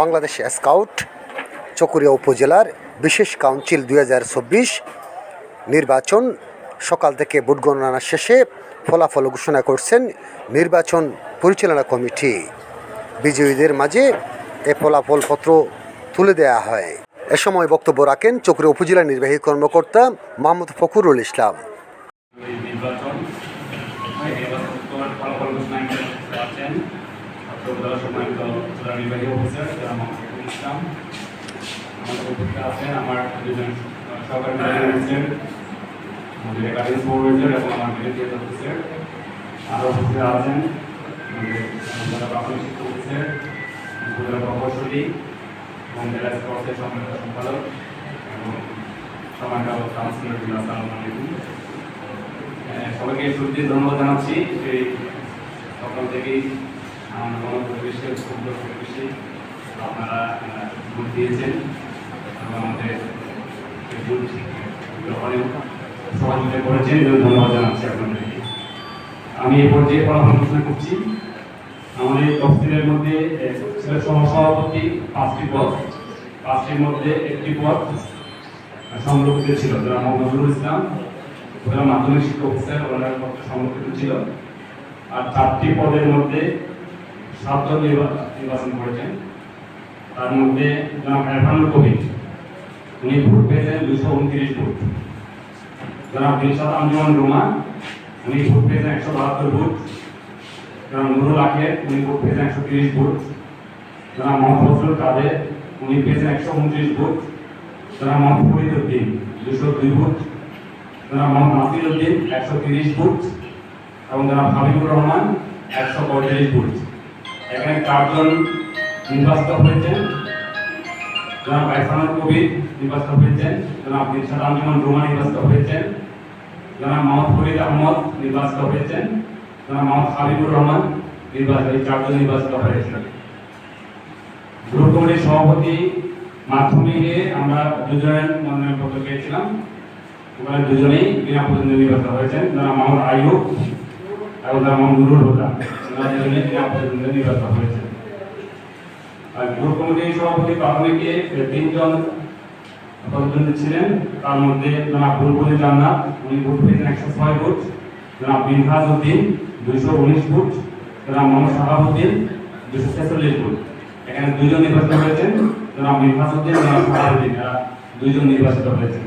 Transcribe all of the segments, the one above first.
Bangladesh scout Chakaria উপজেলার বিশেষ council দুই হাজার চব্বিশ নির্বাচন সকাল থেকে ভোট গণনা শেষে ফলাফল ঘোষণা করছেন নির্বাচন পরিচালনা কমিটি। বিজয়ীদের মাঝে এ ফলাফলপত্র তুলে দেয়া হয়। এ সময় বক্তব্য রাখেন চকরিয়া উপজেলা নির্বাহী কর্মকর্তা মোহাম্মদ ফখরুল ইসলাম। জেলা নির্বাহী অফিসার যারা মোহাম্মদ ইসলাম, আমার উপস্থিত আছেন, আমার দুজন সহকারী অফিসার আমাদের গার্ডেন্স বোর্ড অফিসার এবং আমার মিলিটারি অফিসার আরও উপস্থিত আছেন জেলা প্রাথমিক শিক্ষা অফিসার উপজেলা প্রকৌশলী এবং জেলা স্পোর্টসের সম্মানিত সম্পাদক এবং সম্মানিত কাউন্সিলর আসসালামু আলাইকুম। সবাইকে শুরুতে ধন্যবাদ জানাচ্ছি। সেই সকাল থেকেই গণ পরিবেশে সুন্দর পরিবেশে আপনারা ভোট দিয়েছেন এবং আমাদের ভোট সহযোগিতা করেছেন জন্য ধন্যবাদ জানাচ্ছি আপনাদেরকে। আমি এই পর্যায়ে ফলাফল ঘোষণা করছি। আমাদের তফসিলের মধ্যে আহ, সহসভাপতি পাঁচটি পদ। পাঁচটির মধ্যে একটি পদ সংরক্ষিত ছিল যারা মোহাম্মদ নজরুল ইসলাম ওরা মাধ্যমিক শিক্ষক অফিসার ওনার পদে সংরক্ষিত ছিল। আর চারটি পদের মধ্যে সাতজন নির্বা- নির্বাচন করেছেন। তার মধ্যে জনাব এরফানুল কবির, উনি ভোট পেয়েছেন দুশো উনত্রিশ ভোট। জনাব দিলশাদ আঞ্জুমান রোমা, উনি ভোট পেয়েছেন একশো বাহাত্তর ভোট। জনাব নুরুল আখের উনি ভোট পেয়েছেন একশো তিরিশ ভোট। জনাব মোহাম্মদ ফজলুল কাদের, উনি পেয়েছেন একশো উনত্রিশ ভোট। জনাব মোহাম্মদ ফরিদ উদ্দিন, দুশো দুই ভোট। জনাব মোহাম্মদ নাসির উদ্দিন, একশো তিরিশ ভোট। এবং জনাব হাবিবুর রহমান, একশো পঁয়ত্রিশ ভোট। এখানে চারজন নির্বাচিত হয়েছেন। জনাব আইফানুল কবির নির্বাচিত হয়েছেন। জনাব দিলশাদ আঞ্জুমান রোমা নির্বাচিত হয়েছেন। জনাব মোহাম্মদ ফরিদ আহমদ নির্বাচিত হয়েছেন। জনাব মোহাম্মদ হাবিবুর রহমান নির্বাচিত এই চারজন নির্বাচিত হয়েছেন। গ্রুপ কমিটির সভাপতি মাধ্যমিকে আমরা দুজনের মনোনয়ন পত্র পেয়েছিলাম। ওখানে দুজনেই বিনা প্রতিদ্বন্দ্বী নির্বাচিত হয়েছেন। যারা মোহাম্মদ আইয়ুব মোহাম্মদ নুরুল হুদা ওনারা হয়েছেন। আর সভাপতি প্রাথমিকে তিনজন প্রতিদ্বন্দ্বী ছিলেন, তার মধ্যে জনাব বুলবুল জান্নাত, উনি ভোট পেয়েছেন একশো ছয় ভোট। জনাব উদ্দিন দুইশো উনিশ ভোট। জনাব মোহাম্মদ দুশো ছেচল্লিশ ভোট। এখানে দুইজন নির্বাচিত হয়েছেন, জনাব মিনহাজ উদ্দিন জনাব দুইজন নির্বাচিত হয়েছেন।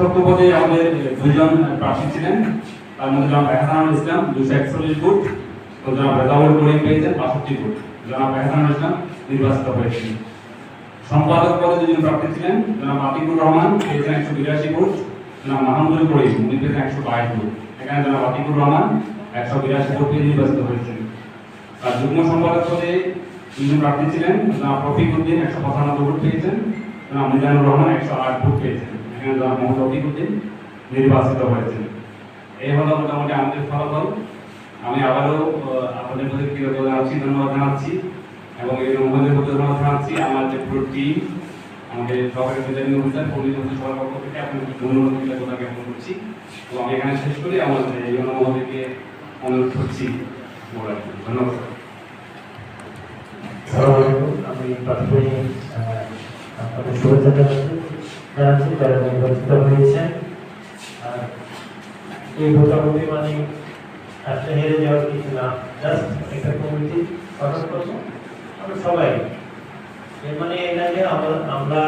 কোষাধ্যক্ষ পদে আমাদের দুইজন প্রার্থী ছিলেন। তার মধ্যে জনাব এহসানুল ইসলাম, দুশো একচল্লিশ ভোট ও জনাব রেজাউল করিম পেয়েছেন বাষট্টি ভোট। জনাব এহসানুল ইসলাম নির্বাচিত হয়েছেন। সম্পাদক পদে দুজন প্রার্থী ছিলেন। জনাব আতিকুর রহমান পেয়েছেন একশো বিরাশি ভোট। জনাব মাহমুদুল করিম, উনি পেয়েছেন একশো বাইশ ভোট। এখানে জনাব আতিকুর রহমান একশো বিরাশি ভোট পেয়ে নির্বাচিত হয়েছেন। আর যুগ্ম সম্পাদক পদে দুজন প্রার্থী ছিলেন। জনাব রফিক উদ্দিন একশো পঁচানব্বই ভোট পেয়েছেন। জনাব মিজানুর রহমান একশো আট ভোট পেয়েছেন। জনাব মোহাম্মদ রফিক নির্বাচিত হয়েছেন। এই হলো মোটামুটি আমাদের ফলাফল। আমি আবারও আপনাদের প্রতি কৃতজ্ঞতা জানাচ্ছি, ধন্যবাদ জানাচ্ছি এবং এই মোহাম্মদের প্রতি ধন্যবাদ জানাচ্ছি। আমার যে পুরো টিম আমাদের সহকারী রিটার্নিং অফিসার অফিসার সবার পক্ষ থেকে আপনাদের ধন্যবাদ কৃতজ্ঞতা জ্ঞাপন করছি এবং আমি এখানে শেষ করি। আমার এই জন্য মহোদয়কে অনুরোধ করছি। ধন্যবাদ আমি প্রাথমিক আপনাদের শুভেচ্ছা জানাচ্ছি। জানাচ্ছি যারা নির্বাচিত হয়েছে। আর এই ভোটাভুটি মানে আসলে হেরে যাওয়ার কিছু না জাস্ট একটা কমিটি গঠন করব। আমরা সবাই, এর মানে না যে আমরা আমরা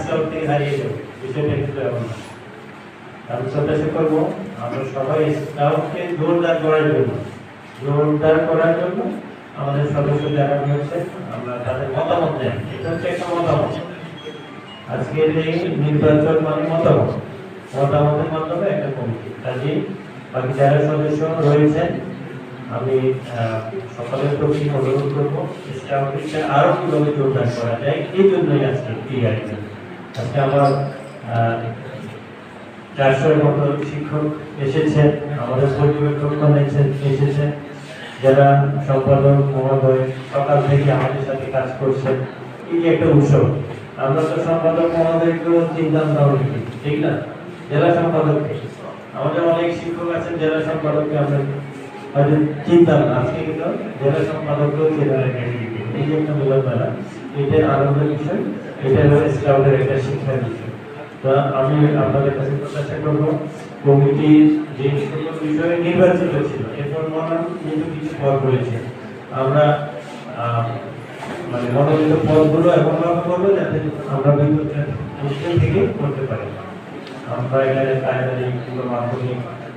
স্কাউট থেকে হারিয়ে যাব, বিষয়টা কিন্তু এমন না। আমি প্রত্যাশা করব, আমরা সবাই স্কাউটকে জোরদার করার জন্য, জোরদার করার জন্য আমাদের সদস্য যারা রয়েছে, আমরা তাদের মতামত নেই এটা হচ্ছে একটা মতামত। আজকের এই নির্বাচন মানে মতামত। মতামতের মাধ্যমে একটা কমিটি। কাজে বাকি যারা সদস্য রয়েছেন, আমি সকলের প্রতি অনুরোধ করব স্টাফকে আরও কীভাবে জোরদার করা যায়। এই জন্যই আজকে এই আয়োজন। আজকে আমার চারশোর মতো শিক্ষক এসেছেন, আমাদের পর্যবেক্ষকগণ এসে- এসেছেন যারা সম্পাদক, মহোদয়, সকাল থেকে আমাদের সাথে কাজ করছেন, এই একটা উৎসব। আমরা তো সম্পাদক মহোদয়কেও চিন্তা ভাবনা করি, ঠিক না? জেলা সম্পাদককে আমাদের অনেক শিক্ষক আছেন জেলা সম্পাদককে আমরা হয়তো চিন্তাম না আজকে কিন্তু জেলা সম্পাদক জেনারেল ক্যান্ডিডেট এই যে একটা মিলন মেলা এটা আনন্দের বিষয় এটা হলো স্কাউটের একটা শিক্ষার বিষয়। তা আমি আপনাদের কাছে প্রত্যাশা করব কমিটির যে সকল বিষয়ে নির্বাচিত ছিল এরপর মনোনয়ন কিন্তু কিছু পদ রয়েছে আমরা মানে মনোনীত পদগুলো এমন ভাবে করব যাতে আমরা বিদ্যুৎ উদ্যোগ থেকে করতে পারি। আমরা এখানে প্রাইমারি কিংবা মাধ্যমিক,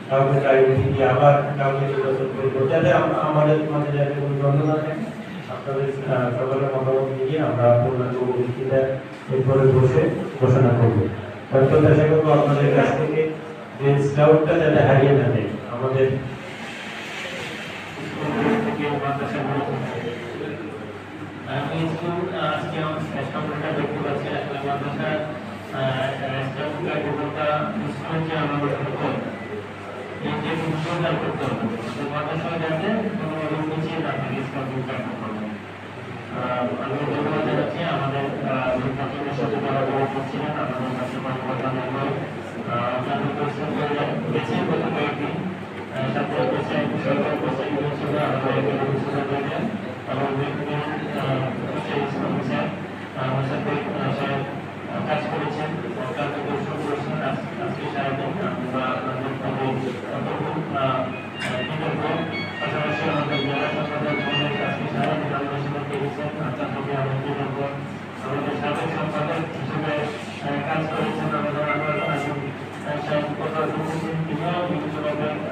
কাউকে প্রাইমারি দিয়ে আবার কাউকে নির্বাচন করব যাতে আম- আমাদের মধ্যে যাতে কোনো দ্বন্দ্ব না থাকে, আপনাদের সকলের মতামত নিয়ে আমরা এরপরে বসে ঘোষণা করব। আপনাদের কাছ থেকে যে না যায়। আমাদের স্কুল আজকে সম্পর্কে দেখতে পাচ্ছি আসলে সুন্দর করতে হবে। মাদ্রাসা যাতে আমি ধন্যবাদ জানাচ্ছি আমাদের ছাত্রদের সাথে যারা যোগ করছিলেন আমাদের কাছে সরকার পেশা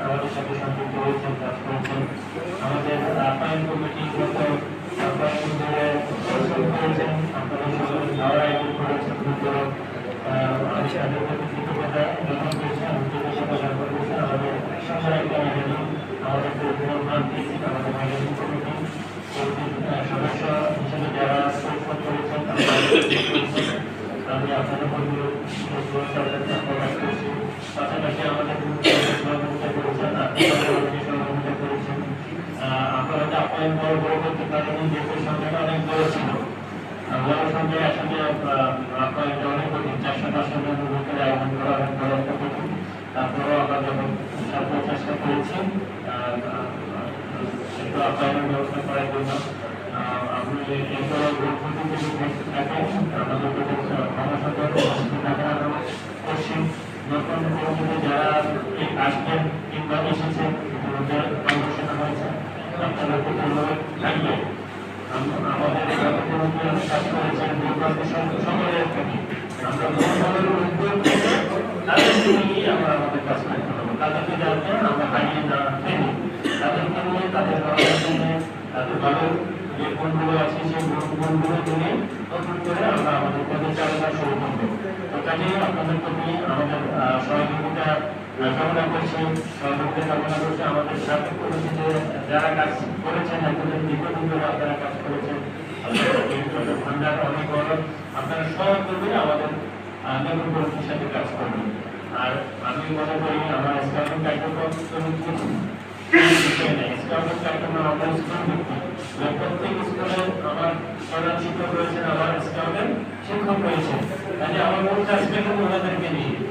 আমাদের সাথে সম্পৃক্ত হয়েছেন কাজ করেছেন আমাদের আপ্যায়ন কমিটি গত আপ্যায়ন ধরে করেছেন আপনারা সকলে খাওয়ার আয়োজন করেছেন প্রতি কৃতজ্ঞতা জ্ঞাপন করেছি আমি কৃতজ্ঞতা জ্ঞাপন করেছি আমাদের সবাই জানি আমাদের দিয়েছেন আমাদের ম্যানেজিং কমিটি সদস্য হিসেবে যারা করেছেন আপনারা আপ্যায়ন বড় করতে পারেন দেশের সংখ্যাটা অনেক বড় ছিল। বড় সংখ্যায় আসলে আহ, আপ্যায়নটা অনেক কঠিন। চারশো পাঁচশো জন লোকের অনেক যারা আসবেন কিংবা এসেছেন ইতিমধ্যে কর্মসূচনা হয়েছে। আপনারা ধন্যবাদ থাকবে আমাদের কাজ সকলের প্রতি আমরা সকলের উদ্যোগ তাদেরকে নিয়েই আমরা আমাদের কাজ করতে হবে তাদেরকে আমরা হারিয়ে না ফেলি নিয়ে তাদের নিয়ে ভালো যে গুণগুলো আছে সেই গুণ- গুণগুলো নিয়ে নতুন করে আমরা আমাদের পদচারণা শুরু করব। তো আপনাদের প্রতি আমাদের সহযোগিতা আমাদের সাথে পরিচিত যারা কাজ করেছেন এতদিন দীর্ঘদিন ধরে কাজ করেছেন ভান্ডার অনেক বড় আপনারা করবেন আমাদের নতুন কর্মীর সাথে কাজ আর আমি মনে করি আমার স্টাফিং কার্যক্রম স্টাফিং কার্যক্রম আমাদের স্কুল প্রত্যেক স্কুলে আমার প্রধান শিক্ষক রয়েছেন, আমার স্টাফের শিক্ষক রয়েছে কাজে আমার মূল কাজটা কিন্তু ওনাদেরকে নিয়ে।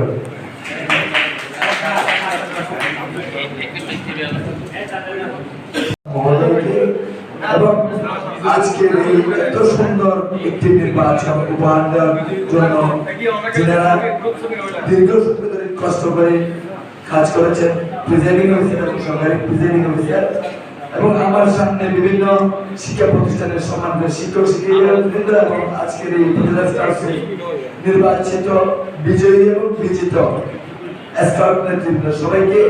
এত সুন্দর একটি নির্বাচন উপহার দেওয়ার জন্য যারা দীর্ঘ ধরে কষ্ট করে কাজ করেছেন অফিসার এবং সরকারি অফিসার এবং আমার সামনে বিভিন্ন শিক্ষা প্রতিষ্ঠানের সমান শিক্ষক শিক্ষিকা এবং আজকের এই নির্বাচিত বিজয়ী এবং বিজিত স্কাউট সবাইকে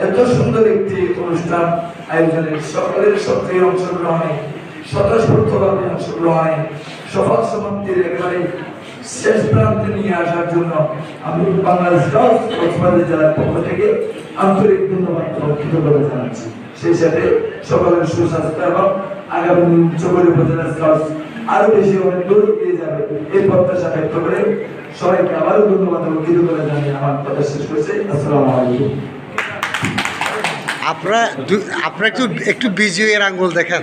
এত সুন্দর একটি অনুষ্ঠান আয়োজনে সকলের সক্রিয় অংশগ্রহণে স্বতঃস্ফূর্তভাবে অংশগ্রহণে সফল সমাপ্তির একেবারে শেষ প্রান্তে নিয়ে আসার জন্য আমি বাংলাদেশ কক্সবাজার জেলার পক্ষ থেকে আন্তরিক ধন্যবাদ জানাচ্ছি। সেই সাথে সকলের সুস্বাস্থ্য এবং আগামী চব্বিশ উপজেলা স্কাউটস আরও বেশি অনেক দূর এগিয়ে যাবে এই প্রত্যাশা ব্যক্ত করে সবাইকে আবারও ধন্যবাদ এবং জানিয়ে আমার কথা শেষ করছি। আসসালামু আলাইকুম। আপনারা আপনারা একটু একটু বিজয়ের আঙ্গুল দেখেন।